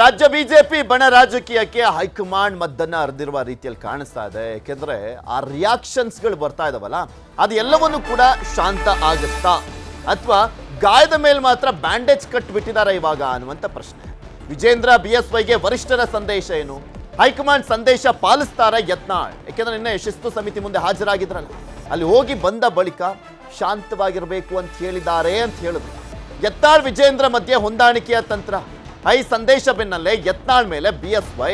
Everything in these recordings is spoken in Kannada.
ರಾಜ್ಯ ಬಿಜೆಪಿ ಬಣ ರಾಜಕೀಯಕ್ಕೆ ಹೈಕಮಾಂಡ್ ಮದ್ದನ್ನ ಅರ್ದಿರುವ ರೀತಿಯಲ್ಲಿ ಕಾಣಿಸ್ತಾ ಇದೆ. ಯಾಕೆಂದ್ರೆ ಆ ರಿಯಾಕ್ಷನ್ಸ್ಗಳು ಬರ್ತಾ ಇದಾವಲ್ಲ ಅದು ಎಲ್ಲವನ್ನು ಕೂಡ ಶಾಂತ ಆಗುತ್ತಾ? ಅಥವಾ ಗಾಯದ ಮೇಲೆ ಮಾತ್ರ ಬ್ಯಾಂಡೇಜ್ ಕಟ್ಬಿಟ್ಟಿದ್ದಾರೆ ಇವಾಗ ಅನ್ನುವಂಥ ಪ್ರಶ್ನೆ. ವಿಜೇಂದ್ರ ಬಿ ಎಸ್ ವೈಗೆ ವರಿಷ್ಠರ ಸಂದೇಶ ಏನು? ಹೈಕಮಾಂಡ್ ಸಂದೇಶ ಪಾಲಿಸ್ತಾರ ಯತ್ನಾಳ್. ಯಾಕೆಂದ್ರೆ ನಿನ್ನೆ ಶಿಸ್ತು ಸಮಿತಿ ಮುಂದೆ ಹಾಜರಾಗಿದ್ರಲ್ಲ. ಅಲ್ಲಿ ಹೋಗಿ ಬಂದ ಬಳಿಕ ಶಾಂತವಾಗಿರಬೇಕು ಅಂತ ಹೇಳಿದ್ದಾರೆ ಅಂತ ಹೇಳಿದ್ರು ಯತ್ನಾಳ್ ವಿಜೇಂದ್ರ ಮಧ್ಯೆ ಹೊಂದಾಣಿಕೆಯ ತಂತ್ರ. ಹೈ ಸಂದೇಶ ಬೆನ್ನಲ್ಲೇ ಯತ್ನಾಳ್ ಮೇಲೆ ಬಿ ಎಸ್ ವೈ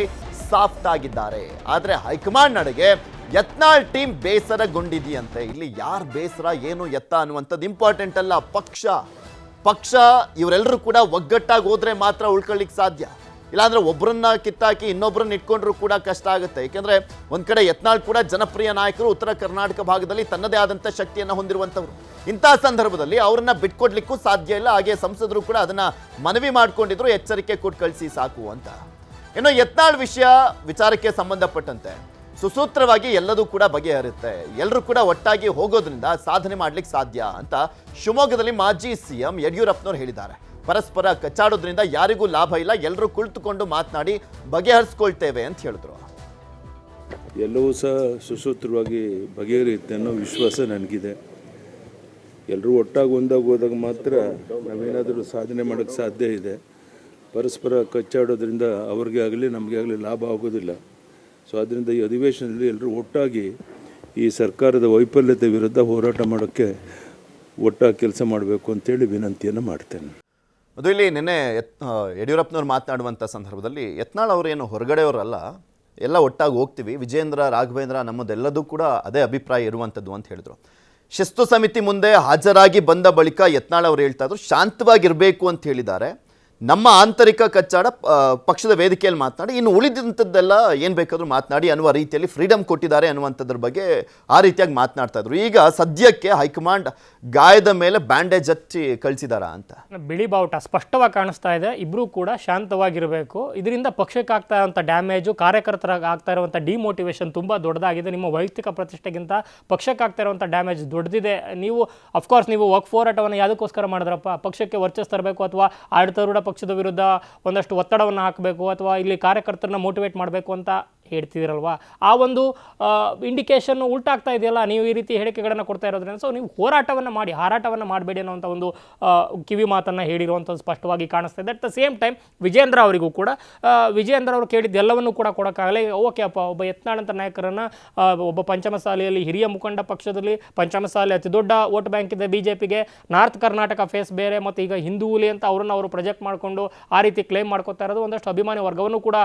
ಸಾಫ್ಟ್ ಆಗಿದ್ದಾರೆ. ಆದ್ರೆ ಹೈಕಮಾಂಡ್ ನಡೆಗೆ ಯತ್ನಾಳ್ ಟೀಮ್ ಬೇಸರಗೊಂಡಿದೆಯಂತೆ. ಇಲ್ಲಿ ಯಾರು ಬೇಸರ, ಏನು ಎತ್ತ ಅನ್ನುವಂಥದ್ದು ಇಂಪಾರ್ಟೆಂಟ್ ಅಲ್ಲ. ಪಕ್ಷ ಪಕ್ಷ ಇವರೆಲ್ಲರೂ ಕೂಡ ಒಗ್ಗಟ್ಟಾಗಿ ಹೋದ್ರೆ ಮಾತ್ರ ಉಳ್ಕೊಳ್ಳಿಕ್ ಸಾಧ್ಯ. ಇಲ್ಲಾಂದ್ರೆ ಒಬ್ಬರನ್ನ ಕಿತ್ತಾಕಿ ಇನ್ನೊಬ್ಬರನ್ನ ಇಟ್ಕೊಂಡ್ರು ಕೂಡ ಕಷ್ಟ ಆಗುತ್ತೆ. ಯಾಕೆಂದ್ರೆ ಒಂದ್ ಕಡೆ ಯತ್ನಾಳ್ ಕೂಡ ಜನಪ್ರಿಯ ನಾಯಕರು ಉತ್ತರ ಕರ್ನಾಟಕ ಭಾಗದಲ್ಲಿ ತನ್ನದೇ ಆದಂಥ ಶಕ್ತಿಯನ್ನು ಹೊಂದಿರುವಂಥವ್ರು ಇಂತಹ ಸಂದರ್ಭದಲ್ಲಿ ಅವರನ್ನ ಬಿಟ್ಕೊಡ್ಲಿಕ್ಕೂ ಸಾಧ್ಯ ಇಲ್ಲ. ಹಾಗೆ ಸಂಸದರು ಕೂಡ ಅದನ್ನ ಮನವಿ ಮಾಡ್ಕೊಂಡಿದ್ರು, ಎಚ್ಚರಿಕೆ ಕೊಟ್ಟು ಕಳಿಸಿ ಸಾಕು ಅಂತ. ಇನ್ನು ಯತ್ನಾಳ್ ವಿಷಯ ವಿಚಾರಕ್ಕೆ ಸಂಬಂಧಪಟ್ಟಂತೆ ಸುಸೂತ್ರವಾಗಿ ಎಲ್ಲದೂ ಕೂಡ ಬಗೆಹರುತ್ತೆ. ಎಲ್ಲರೂ ಕೂಡ ಒಟ್ಟಾಗಿ ಹೋಗೋದ್ರಿಂದ ಸಾಧನೆ ಮಾಡ್ಲಿಕ್ಕೆ ಸಾಧ್ಯ ಅಂತ ಶಿವಮೊಗ್ಗದಲ್ಲಿ ಮಾಜಿ ಸಿಎಂ ಯಡಿಯೂರಪ್ಪನವ್ರು ಹೇಳಿದ್ದಾರೆ. ಪರಸ್ಪರ ಕಚ್ಚಾಡೋದ್ರಿಂದ ಯಾರಿಗೂ ಲಾಭ ಇಲ್ಲ. ಎಲ್ಲರೂ ಕುಳಿತುಕೊಂಡು ಮಾತನಾಡಿ ಬಗೆಹರಿಸ್ಕೊಳ್ತೇವೆ ಅಂತ ಹೇಳಿದ್ರು ಎಲ್ಲವೂ ಸಹ ಸುಸೂತ್ರವಾಗಿ ಬಗೆಹರಿಯುತ್ತೆ ಅನ್ನೋ ವಿಶ್ವಾಸ ನನಗಿದೆ. ಎಲ್ಲರೂ ಒಟ್ಟಾಗಿ ಒಂದಾಗಿ ಹೋದಾಗ ಮಾತ್ರ ನಾವೇನಾದರೂ ಸಾಧನೆ ಮಾಡೋಕ್ಕೆ ಸಾಧ್ಯ ಇದೆ. ಪರಸ್ಪರ ಕಚ್ಚಾಡೋದ್ರಿಂದ ಅವ್ರಿಗೆ ಆಗಲಿ, ನಮಗೆ ಆಗಲಿ ಲಾಭ ಆಗೋದಿಲ್ಲ. ಸೊ ಅದರಿಂದ ಈ ಅಧಿವೇಶನದಲ್ಲಿ ಎಲ್ಲರೂ ಒಟ್ಟಾಗಿ ಈ ಸರ್ಕಾರದ ವೈಫಲ್ಯತೆ ವಿರುದ್ಧ ಹೋರಾಟ ಮಾಡೋಕ್ಕೆ ಒಟ್ಟಾಗಿ ಕೆಲಸ ಮಾಡಬೇಕು ಅಂತೇಳಿ ವಿನಂತಿಯನ್ನು ಮಾಡ್ತೇನೆ. ಅದು ಇಲ್ಲಿ ನಿನ್ನೆ ಯತ್ ಯಡಿಯೂರಪ್ಪನವ್ರು ಮಾತನಾಡುವಂಥ ಸಂದರ್ಭದಲ್ಲಿ ಯತ್ನಾಳ್ ಅವರೇನು ಹೊರಗಡೆಯವರಲ್ಲ, ಎಲ್ಲ ಒಟ್ಟಾಗಿ ಹೋಗ್ತೀವಿ. ವಿಜೇಂದ್ರ ರಾಘವೇಂದ್ರ ನಮ್ಮದೆಲ್ಲದೂ ಕೂಡ ಅದೇ ಅಭಿಪ್ರಾಯ ಇರುವಂಥದ್ದು ಅಂತ ಹೇಳಿದರು. ಶಿಸ್ತು ಸಮಿತಿ ಮುಂದೆ ಹಾಜರಾಗಿ ಬಂದ ಬಳಿಕ ಯತ್ನಾಳ್ ಅವರು ಹೇಳ್ತಾ ಇದ್ರು, ಶಾಂತವಾಗಿರಬೇಕು ಅಂತ ಹೇಳಿದ್ದಾರೆ. ನಮ್ಮ ಆಂತರಿಕ ಕಚ್ಚಾಡ ಪಕ್ಷದ ವೇದಿಕೆಯಲ್ಲಿ ಮಾತನಾಡಿ, ಇನ್ನು ಉಳಿದಂಥದ್ದೆಲ್ಲ ಏನು ಬೇಕಾದರೂ ಮಾತನಾಡಿ ಅನ್ನುವ ರೀತಿಯಲ್ಲಿ ಫ್ರೀಡಮ್ ಕೊಟ್ಟಿದ್ದಾರೆ ಅನ್ನುವಂಥದ್ರ ಬಗ್ಗೆ ಆ ರೀತಿಯಾಗಿ ಮಾತನಾಡ್ತಾ ಇದ್ರು. ಈಗ ಸದ್ಯಕ್ಕೆ ಹೈಕಮಾಂಡ್ ಗಾಯದ ಮೇಲೆ ಬ್ಯಾಂಡೇಜ್ ಹಚ್ಚಿ ಕಳಿಸಿದಾರಾ ಅಂತ? ಬಿಳಿ ಬಾವುಟ ಸ್ಪಷ್ಟವಾಗಿ ಕಾಣಿಸ್ತಾ ಇದೆ. ಇಬ್ಬರೂ ಕೂಡ ಶಾಂತವಾಗಿರಬೇಕು. ಇದರಿಂದ ಪಕ್ಷಕ್ಕೆ ಆಗ್ತಾ ಇರುವಂಥ ಡ್ಯಾಮೇಜು ಕಾರ್ಯಕರ್ತರಾಗಿ ಆಗ್ತಾ ಇರುವಂಥ ಡಿಮೋಟಿವೇಶನ್ ತುಂಬ ದೊಡ್ಡದಾಗಿದೆ. ನಿಮ್ಮ ವೈಯಕ್ತಿಕ ಪ್ರತಿಷ್ಠೆಗಿಂತ ಪಕ್ಷಕ್ಕೆ ಆಗ್ತಾ ಇರುವಂಥ ಡ್ಯಾಮೇಜ್ ದೊಡ್ಡದಿದೆ. ನೀವು ಅಫ್ಕೋರ್ಸ್ ನೀವು ವರ್ಕ್ ಹೋರಾಟವನ್ನು ಯಾವುದಕ್ಕೋಸ್ಕರ ಮಾಡಿದ್ರಪ್ಪ? ಪಕ್ಷಕ್ಕೆ ವರ್ಚಸ್ ತರಬೇಕು ಅಥವಾ ಆಡಳಿತಾರೂಢ ಪಕ್ಷದ ವಿರುದ್ಧ ಒಂದಷ್ಟು ಒತ್ತಡವನ್ನು ಹಾಕಬೇಕು ಅಥವಾ ಇಲ್ಲಿ ಕಾರ್ಯಕರ್ತರನ್ನ ಮೋಟಿವೇಟ್ ಮಾಡಬೇಕು ಅಂತ ಹೇಳ್ತಿದ್ದೀರಲ್ವಾ ಆ ಒಂದು ಇಂಡಿಕೇಶನ್ ಉಲ್ಟಾಗ್ತಾ ಇದೆಯಲ್ಲ, ನೀವು ಈ ರೀತಿ ಹೇಳಿಕೆಗಳನ್ನು ಕೊಡ್ತಾ ಇರೋದ್ರಿಂದ. ಸೊ ನೀವು ಹೋರಾಟವನ್ನು ಮಾಡಿ, ಹಾರಾಟವನ್ನು ಮಾಡಬೇಡಿ ಅನ್ನೋಂಥ ಒಂದು ಕಿವಿ ಮಾತನ್ನು ಹೇಳಿರುವಂಥದ್ದು ಸ್ಪಷ್ಟವಾಗಿ ಕಾಣಿಸ್ತಾ ಇದೆ. At the same time Vijendra ಅವರಿಗೂ ಕೂಡ ವಿಜೇಂದ್ರ ಅವರು ಕೇಳಿದ್ದು ಎಲ್ಲವನ್ನೂ ಕೂಡ ಕೊಡೋಕ್ಕಾಗಲಿ ಓಕೆ, ಅಪ್ಪ, ಒಬ್ಬ ಯತ್ನಾಳಂತ ನಾಯಕರನ್ನು ಒಬ್ಬ ಪಂಚಮಸಾಲೆಯಲ್ಲಿ, ಹಿರಿಯ ಮುಖಂಡ ಪಕ್ಷದಲ್ಲಿ, ಪಂಚಮಸಾಲಿ ಅತಿ ದೊಡ್ಡ ವೋಟ್ ಬ್ಯಾಂಕ್ ಇದೆ ಬಿ ಜೆ ಪಿಗೆ ನಾರ್ತ್ ಕರ್ನಾಟಕ ಫೇಸ್ ಬೇರೆ, ಮತ್ತು ಈಗ ಹಿಂದೂ ಹುಲಿ ಅಂತ ಅವರನ್ನು ಅವರು ಪ್ರೊಜೆಕ್ಟ್ ಮಾಡಿಕೊಂಡು ಆ ರೀತಿ ಕ್ಲೇಮ್ ಮಾಡ್ಕೊತಾ ಇರೋದು, ಒಂದಷ್ಟು ಅಭಿಮಾನಿ ವರ್ಗವನ್ನು ಕೂಡ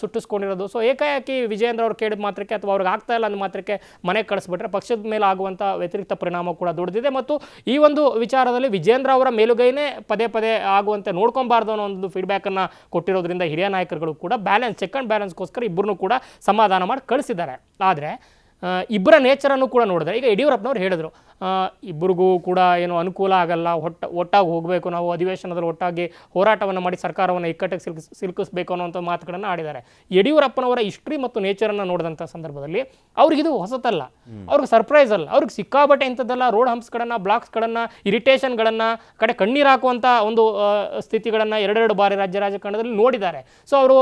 ಸುಟ್ಟಿಸ್ಕೊಂಡಿರೋದು. ಸೊ ಏಕಾಏಕಿ ವಿಜೇಂದ್ರ ಅವ್ರು ಕೇಳಿದ ಮಾತ್ರಕ್ಕೆ ಅಥವಾ ಅವ್ರಿಗೆ ಆಗ್ತಾ ಇಲ್ಲ ಅಂದ ಮಾತ್ರಕ್ಕೆ ಮನೆ ಕಳಿಸ್ಬಿಟ್ರೆ ಪಕ್ಷದ ಮೇಲೆ ಆಗುವಂಥ ವ್ಯತಿರಿಕ್ತ ಪರಿಣಾಮ ಕೂಡ ದೊಡ್ಡದಿದೆ ಮತ್ತು ಈ ಒಂದು ವಿಚಾರದಲ್ಲಿ ವಿಜೇಂದ್ರ ಅವರ ಮೇಲುಗೈನೇ ಪದೇ ಪದೇ ಆಗುವಂತೆ ನೋಡ್ಕೊಬಾರ್ದು ಅನ್ನೋ ಒಂದು ಫೀಡ್ಬ್ಯಾಕನ್ನು ಕೊಟ್ಟಿರೋದ್ರಿಂದ ಹಿರಿಯ ನಾಯಕರುಗಳು ಕೂಡ ಬ್ಯಾಲೆನ್ಸ್ ಚೆಕ್ ಆ್ಯಂಡ್ ಬ್ಯಾಲೆನ್ಸ್ಗೋಸ್ಕರ ಇಬ್ಬರನ್ನು ಕೂಡ ಸಮಾಧಾನ ಮಾಡಿ ಕಳಿಸಿದ್ದಾರೆ. ಆದರೆ ಇಬ್ಬರ ನೇಚರನ್ನು ಕೂಡ ನೋಡಿದ್ರೆ ಈಗ ಯಡಿಯೂರಪ್ಪನವ್ರು ಹೇಳಿದ್ರು ಇಬ್ಬರಿಗೂ ಕೂಡ ಏನು ಅನುಕೂಲ ಆಗಲ್ಲ. ಒಟ್ಟ ಒಟ್ಟಾಗಿ ಹೋಗಬೇಕು. ನಾವು ಅಧಿವೇಶನದಲ್ಲಿ ಒಟ್ಟಾಗಿ ಹೋರಾಟವನ್ನು ಮಾಡಿ ಸರ್ಕಾರವನ್ನು ಇಕ್ಕಟ್ಟಿಗೆ ಸಿಲ್ಕ್ ಸಿಲುಕಿಸಬೇಕು ಅನ್ನೋಂಥ ಮಾತುಗಳನ್ನು ಆಡಿದ್ದಾರೆ. ಯಡಿಯೂರಪ್ಪನವರ ಹಿಸ್ಟ್ರಿ ಮತ್ತು ನೇಚರನ್ನು ನೋಡಿದಂಥ ಸಂದರ್ಭದಲ್ಲಿ ಅವ್ರಿಗಿದು ಹೊಸತಲ್ಲ. ಅವ್ರಿಗೆ ಸರ್ಪ್ರೈಸ್ ಅಲ್ಲ. ಅವ್ರಿಗೆ ಸಿಕ್ಕಾಬಟ್ಟೆ ಇಂಥದ್ದೆಲ್ಲ ರೋಡ್ ಹಂಪ್ಸ್ಗಳನ್ನು ಬ್ಲಾಕ್ಸ್ಗಳನ್ನು ಇರಿಟೇಷನ್ಗಳನ್ನು ಕಡೆ ಕಣ್ಣೀರು ಹಾಕುವಂಥ ಒಂದು ಸ್ಥಿತಿಗಳನ್ನು ಎರಡೆರಡು ಬಾರಿ ರಾಜ್ಯ ರಾಜಕಾರಣದಲ್ಲಿ ನೋಡಿದ್ದಾರೆ. ಸೊ ಅವರು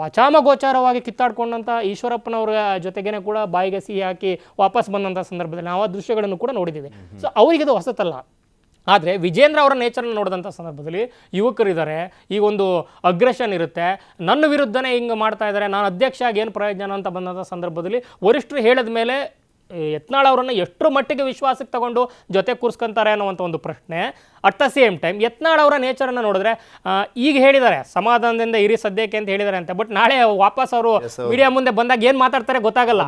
ವಾಚಾಮಗೋಚಾರವಾಗಿ ಕಿತ್ತಾಡ್ಕೊಂಡಂಥ ಈಶ್ವರಪ್ಪನವರ ಜೊತೆಗೇನೆ ಕೂಡ ಬಾಯಿಗೆ ಸಿಹಿ ಹಾಕಿ ವಾಪಸ್ ಬಂದಂಥ ಸಂದರ್ಭದಲ್ಲಿ ನಾವು ಆ ದೃಶ್ಯಗಳನ್ನು ಕೂಡ ನೋಡಿದ್ದೀವಿ. ಸೊ ಅವರಿಗಿದು ಹೊಸತಲ್ಲ. ಆದರೆ ವಿಜೇಂದ್ರ ಅವರ ನೇಚರ್ನ ನೋಡಿದಂಥ ಸಂದರ್ಭದಲ್ಲಿ ಯುವಕರಿದ್ದಾರೆ. ಈ ಒಂದು ಅಗ್ರೆಷನ್ ಇರುತ್ತೆ. ನನ್ನ ವಿರುದ್ಧನೇ ಹಿಂಗೆ ಮಾಡ್ತಾ ಇದ್ದಾರೆ. ನಾನು ಅಧ್ಯಕ್ಷ ಆಗಿ ಏನು ಪ್ರಯೋಜನ ಅಂತ ಬಂದಂಥ ಸಂದರ್ಭದಲ್ಲಿ ವರಿಷ್ಠರು ಹೇಳಿದ ಮೇಲೆ ಯತ್ನಾಳ್ ಅವರನ್ನ ಎಷ್ಟು ಮಟ್ಟಿಗೆ ವಿಶ್ವಾಸಕ್ಕೆ ತಗೊಂಡು ಜೊತೆ ಕೂರಿಸ್ಕೊಂತಾರೆ ಅನ್ನುವಂಥ ಒಂದು ಪ್ರಶ್ನೆ. At the same time Yatnal ಅವರ ನೇಚರನ್ನು ನೋಡಿದ್ರೆ ಈಗ ಹೇಳಿದ್ದಾರೆ ಸಮಾಧಾನದಿಂದ ಇರಿ ಸದ್ಯಕ್ಕೆ ಅಂತ ಹೇಳಿದ್ದಾರೆ ಅಂತ. ಬಟ್ ನಾಳೆ ವಾಪಸ್ ಅವರು ಮೀಡಿಯಾ ಮುಂದೆ ಬಂದಾಗ ಏನು ಮಾತಾಡ್ತಾರೆ ಗೊತ್ತಾಗಲ್ಲ.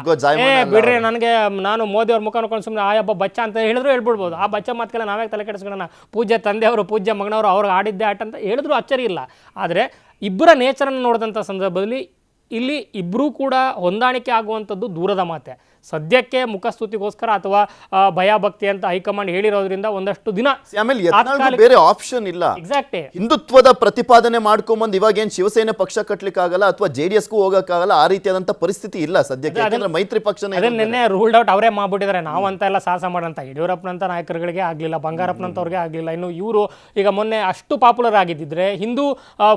ಏ ಬಿಡ್ರಿ ನನಗೆ ನಾನು ಮೋದಿ ಅವ್ರ ಮುಖ ನೋಡ್ಕೊಂಡು ಸುಮ್ಮನೆ ಆ ಹಬ್ಬ ಬಚ್ಚ ಅಂತ ಹೇಳಿದ್ರು ಹೇಳ್ಬಿಡ್ಬೋದು. ಆ ಬಚ್ಚ ಮಾತ್ಕೆಲ್ಲ ನಾವೇ ತಲೆ ಕೆಡಿಸ್ಕೊಳ್ಳೋಣ ಪೂಜ್ಯ ತಂದೆಯವರು ಪೂಜೆ ಮಗನವರು ಅವ್ರಿಗೆ ಆಡಿದ್ದೆ ಆಟ ಅಂತ ಹೇಳಿದ್ರು ಅಚ್ಚರಿ ಇಲ್ಲ. ಆದರೆ ಇಬ್ಬರ ನೇಚರನ್ನು ನೋಡಿದಂಥ ಸಂದರ್ಭದಲ್ಲಿ ಇಲ್ಲಿ ಇಬ್ಬರೂ ಕೂಡ ಹೊಂದಾಣಿಕೆ ಆಗುವಂಥದ್ದು ದೂರದ ಮಾತೆ. ಸದ್ಯಕ್ಕೆ ಮುಖಸ್ತುತಿಗೋಸ್ಕರ ಅಥವಾ ಭಯಭಕ್ತಿ ಭಯ ಭಕ್ತಿ ಅಂತ ಹೈಕಮಾಂಡ್ ಹೇಳಿರೋದ್ರಿಂದ ಒಂದಷ್ಟು ದಿನ ಆಮೇಲೆ ಬೇರೆ ಆಪ್ಷನ್ ಇಲ್ಲ. ಎಕ್ಸಾಕ್ಟ್ ಹಿಂದುತ್ವದ ಪ್ರತಿಪಾದನೆ ಮಾಡ್ಕೊಂಬಂದು ಇವಾಗ ಏನ್ ಶಿವಸೇನೆ ಪಕ್ಷ ಕಟ್ಲಿಕ್ಕಾಗಲ್ಲ ಅಥವಾ ಜೆ ಡಿ ಎಸ್ಗೂ ಹೋಗಕ್ಕಾಗಲ್ಲ ಆ ರೀತಿಯಾದಂತ ಪರಿಸ್ಥಿತಿ ಇಲ್ಲ ಸದ್ಯಕ್ಕೆ. ಯಾಕಂದ್ರೆ ಮೈತ್ರಿ ಪಕ್ಷ ನಿನ್ನೆ ರೂಲ್ಡ್ ಔಟ್ ಅವರೇ ಮಾಡ್ಬಿಟ್ಟಿದ್ದಾರೆ ನಾವಂತ ಎಲ್ಲ ಸಾಹಸ ಮಾಡಂತ. ಯಡಿಯೂರಪ್ಪನಂತ ನಾಯಕರುಗಳಿಗೆ ಆಗ್ಲಿಲ್ಲ ಬಂಗಾರಪ್ಪನಂತವ್ರಿಗೆ ಆಗಲಿಲ್ಲ. ಇನ್ನು ಇವರು ಈಗ ಮೊನ್ನೆ ಅಷ್ಟು ಪಾಪ್ಯುಲರ್ ಆಗಿದ್ದಿದ್ರೆ ಹಿಂದೂ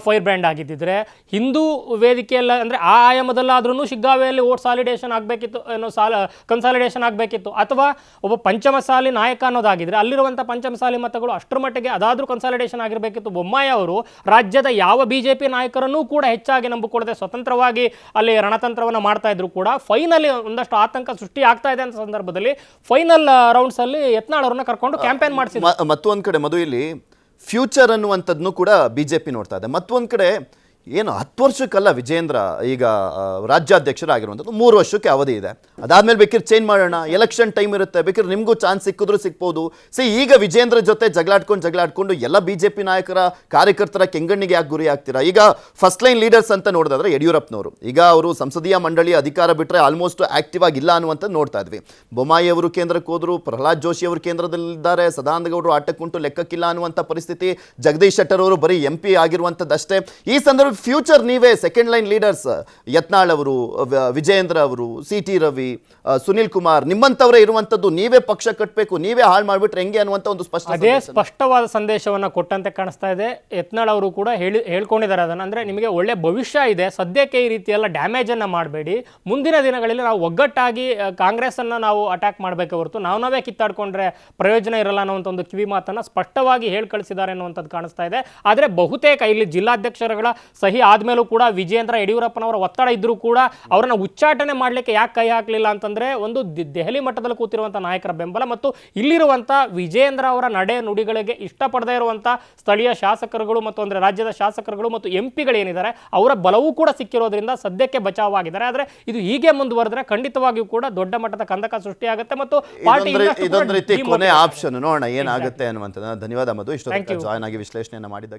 ಫೈರ್ ಬ್ರ್ಯಾಂಡ್ ಆಗಿದ್ದಿದ್ರೆ ಹಿಂದೂ ವೇದಿಕೆಯಲ್ಲ ಅಂದರೆ ಆ ಆಯಾಮದಲ್ಲಾದ್ರೂ ಶಿಗ್ಗಾವೆಯಲ್ಲಿ ಓಟ್ ಸಾಲಿಡೇಷನ್ ಆಗಬೇಕಿತ್ತು ಏನೋ ಸಾಲ ಕನ್ಸಾಲಿಡೇಷನ್ ಆಗಬೇಕಿತ್ತು. ಅಥವಾ ಒಬ್ಬ ಪಂಚಮಸಾಲಿ ನಾಯಕ ಅನ್ನೋದಾಗಿದ್ರೆ ಅಲ್ಲಿರುವಂಥ ಪಂಚಮಸಾಲಿ ಮತಗಳು ಅಷ್ಟರ ಮಟ್ಟಿಗೆ ಅದಾದರೂ ಕನ್ಸಾಲಿಡೇಷನ್ ಆಗಿರಬೇಕಿತ್ತು. ಬೊಮ್ಮಾಯಿ ಅವರು ರಾಜ್ಯದ ಯಾವ ಬಿ ಜೆ ಪಿ ನಾಯಕರನ್ನೂ ಕೂಡ ಹೆಚ್ಚಾಗಿ ನಂಬಿಕೊಳ್ಳದೆ ಸ್ವತಂತ್ರವಾಗಿ ಅಲ್ಲಿ ರಣತಂತ್ರವನ್ನು ಮಾಡ್ತಾ ಇದ್ರು ಕೂಡ ಫೈನಲಿ ಒಂದಷ್ಟು ಆತಂಕ ಸೃಷ್ಟಿ ಆಗ್ತಾ ಇದೆ ಅಂತ ಸಂದರ್ಭದಲ್ಲಿ ಫೈನಲ್ ರೌಂಡ್ಸಲ್ಲಿ ಯತ್ನಾಳ್ ಅವ್ರನ್ನ ಕರ್ಕೊಂಡು ಕ್ಯಾಂಪೇನ್ ಮಾಡಿಸಿದ್ರು. ಮತ್ತೊಂದು ಕಡೆ ಮಧು ಇಲ್ಲಿ ಫ್ಯೂಚರ್ ಅನ್ನುವಂಥದ್ದನ್ನು ಕೂಡ ಬಿ ಜೆ ಪಿ ನೋಡ್ತಾ ಇದೆ. ಮತ್ತೊಂದು ಕಡೆ ಏನು ಹತ್ತು ವರ್ಷಕ್ಕಲ್ಲ ವಿಜೇಂದ್ರ ಈಗ ರಾಜ್ಯಾಧ್ಯಕ್ಷರಾಗಿರುವಂಥದ್ದು. ಮೂರು ವರ್ಷಕ್ಕೆ ಅವಧಿ ಇದೆ. ಅದಾದಮೇಲೆ ಬೇಕಿದ್ರೆ ಚೇಂಜ್ ಮಾಡೋಣ. ಎಲೆಕ್ಷನ್ ಟೈಮ್ ಇರುತ್ತೆ. ಬೇಕಿದ್ರೆ ನಿಮಗೂ ಚಾನ್ಸ್ ಸಿಕ್ಕಿದ್ರು ಸಿಕ್ಬೋದು. ಸಿ ಈಗ ವಿಜೇಂದ್ರ ಜೊತೆ ಜಗಳಾಡ್ಕೊಂಡು ಜಗಳಾಡ್ಕೊಂಡು ಎಲ್ಲ ಬಿಜೆಪಿ ನಾಯಕರ ಕಾರ್ಯಕರ್ತರ ಕೆಂಗಣ್ಣಿಗೆ ಯಾಕೆ ಗುರಿ ಆಗ್ತೀರಾ? ಈಗ ಫಸ್ಟ್ ಲೈನ್ ಲೀಡರ್ಸ್ ಅಂತ ನೋಡಿದ್ರೆ ಯಡಿಯೂರಪ್ಪನವರು. ಈಗ ಅವರು ಸಂಸದೀಯ ಮಂಡಳಿ ಅಧಿಕಾರ ಬಿಟ್ಟರೆ ಆಲ್ಮೋಸ್ಟ್ ಆಕ್ಟಿವ್ ಆಗಿಲ್ಲ ಅನ್ನುವಂಥದ್ದು ನೋಡ್ತಾ ಇದ್ವಿ. ಬೊಮ್ಮಾಯಿ ಅವರು ಕೇಂದ್ರಕ್ಕೆ ಹೋದರು, ಪ್ರಹ್ಲಾದ್ ಜೋಶಿ ಅವರು ಕೇಂದ್ರದಲ್ಲಿದ್ದಾರೆ, ಸದಾನಂದಗೌಡರು ಆಟಕ್ಕುಂಟು ಲೆಕ್ಕಕ್ಕಿಲ್ಲ ಅನ್ನುವಂಥ ಪರಿಸ್ಥಿತಿ. ಜಗದೀಶ್ ಶೆಟ್ಟರ್ ಅವರು ಬರೀ ಎಂ ಪಿ ಆಗಿರುವಂಥದ್ದಷ್ಟೇ. ಈ ಸಂದರ್ಭ ಫ್ಯೂಚರ್ ನೀವೇ ಸೆಕೆಂಡ್ ಲೈನ್ ಲೀಡರ್ಸ್ ಯತ್ನಾಳ್ ಅವರು ವಿಜಯೇಂದ್ರ ಅವರು ಸಿ ಟಿ ರವಿ ಸುನಿಲ್ ಕುಮಾರ್ ನಿಮ್ಮಂಥವರೇ ಇರುವಂಥದ್ದು ನೀವೇ ಪಕ್ಷ ಕಟ್ಟಬೇಕು ನೀವೇ ಹಾಳು ಮಾಡಿಬಿಟ್ರೆ ಹೆಂಗೆ ಅನ್ನುವಂಥ ಒಂದು ಸ್ಪಷ್ಟ ಅದೇ ಸ್ಪಷ್ಟವಾದ ಸಂದೇಶವನ್ನ ಕೊಟ್ಟಂತೆ ಕಾಣಿಸ್ತಾ ಇದೆ. ಯತ್ನಾಳ್ ಅವರು ಕೂಡ ಹೇಳಿ ಹೇಳ್ಕೊಂಡಿದ್ದಾರೆ ಅದನ್ನ. ಅಂದ್ರೆ ನಿಮಗೆ ಒಳ್ಳೆ ಭವಿಷ್ಯ ಇದೆ. ಸದ್ಯಕ್ಕೆ ಈ ರೀತಿಯೆಲ್ಲ ಡ್ಯಾಮೇಜನ್ನು ಡ್ಯಾಮೇಜ್ ಅನ್ನ ಮಾಡಬೇಡಿ. ಮುಂದಿನ ದಿನಗಳಲ್ಲಿ ನಾವು ಒಗ್ಗಟ್ಟಾಗಿ ಕಾಂಗ್ರೆಸ್ಸನ್ನು ಕಾಂಗ್ರೆಸ್ ಅನ್ನ ನಾವು ಅಟ್ಯಾಕ್ ಮಾಡಬೇಕೆ ಹೊರತು ನಾವು ನಾವೇ ಕಿತ್ತಾಡ್ಕೊಂಡ್ರೆ ಪ್ರಯೋಜನ ಇರಲ್ಲ ಅನ್ನೋಂಥ ಒಂದು ಕಿವಿ ಮಾತನ್ನು ಸ್ಪಷ್ಟವಾಗಿ ಹೇಳಿ ಕಳಿಸಿದ್ದಾರೆ ಅನ್ನುವಂಥದ್ದು ಕಾಣಿಸ್ತಾ ಇದೆ. ಆದರೆ ಬಹುತೇಕ ಇಲ್ಲಿ ಜಿಲ್ಲಾಧ್ಯಕ್ಷರುಗಳ ಸಹಿ ಆದ್ಮೇಲೂ ಕೂಡ ವಿಜೇಂದ್ರ ಯಡಿಯೂರಪ್ಪನವರ ಒತ್ತಡ ಇದ್ದರೂ ಕೂಡ ಅವರನ್ನ ಉಚ್ಚಾಟನೆ ಮಾಡಲಿಕ್ಕೆ ಯಾಕೆ ಕೈ ಹಾಕಲಿಲ್ಲ ಅಂತಂದ್ರೆ ಒಂದು ದೆಹಲಿ ಮಟ್ಟದಲ್ಲಿ ಕೂತಿರುವಂಥ ನಾಯಕರ ಬೆಂಬಲ ಮತ್ತು ಇಲ್ಲಿರುವಂಥ ವಿಜೇಂದ್ರ ಅವರ ನಡೆ ನುಡಿಗಳಿಗೆ ಇಷ್ಟಪಡದೇ ಇರುವಂಥ ಸ್ಥಳೀಯ ಶಾಸಕರುಗಳು ಮತ್ತು ಅಂದರೆ ರಾಜ್ಯದ ಶಾಸಕರುಗಳು ಮತ್ತು ಎಂ ಪಿಗಳೇನಿದ್ದಾರೆ ಅವರ ಬಲವೂ ಕೂಡ ಸಿಕ್ಕಿರೋದ್ರಿಂದ ಸದ್ಯಕ್ಕೆ ಬಚಾವಾಗಿದ್ದಾರೆ. ಆದರೆ ಇದು ಹೀಗೆ ಮುಂದುವರೆದ್ರೆ ಖಂಡಿತವಾಗಿಯೂ ಕೂಡ ದೊಡ್ಡ ಮಟ್ಟದ ಕಂದಕ ಸೃಷ್ಟಿಯಾಗುತ್ತೆ ಮತ್ತು ಪಾರ್ಟಿ ಇದೊಂದು ರೀತಿ ಕೊನೆ ಆಪ್ಷನ್. ನೋಡೋಣ ಏನಾಗುತ್ತೆ ಅನ್ನುವಂಥದ್ದು. ಧನ್ಯವಾದ ಮಧು. ಇಷ್ಟು ಜಾಯ್ನ್ ಆಗಿ ವಿಶ್ಲೇಷಣೆಯನ್ನು ಮಾಡಿದ್ದಕ್ಕೆ.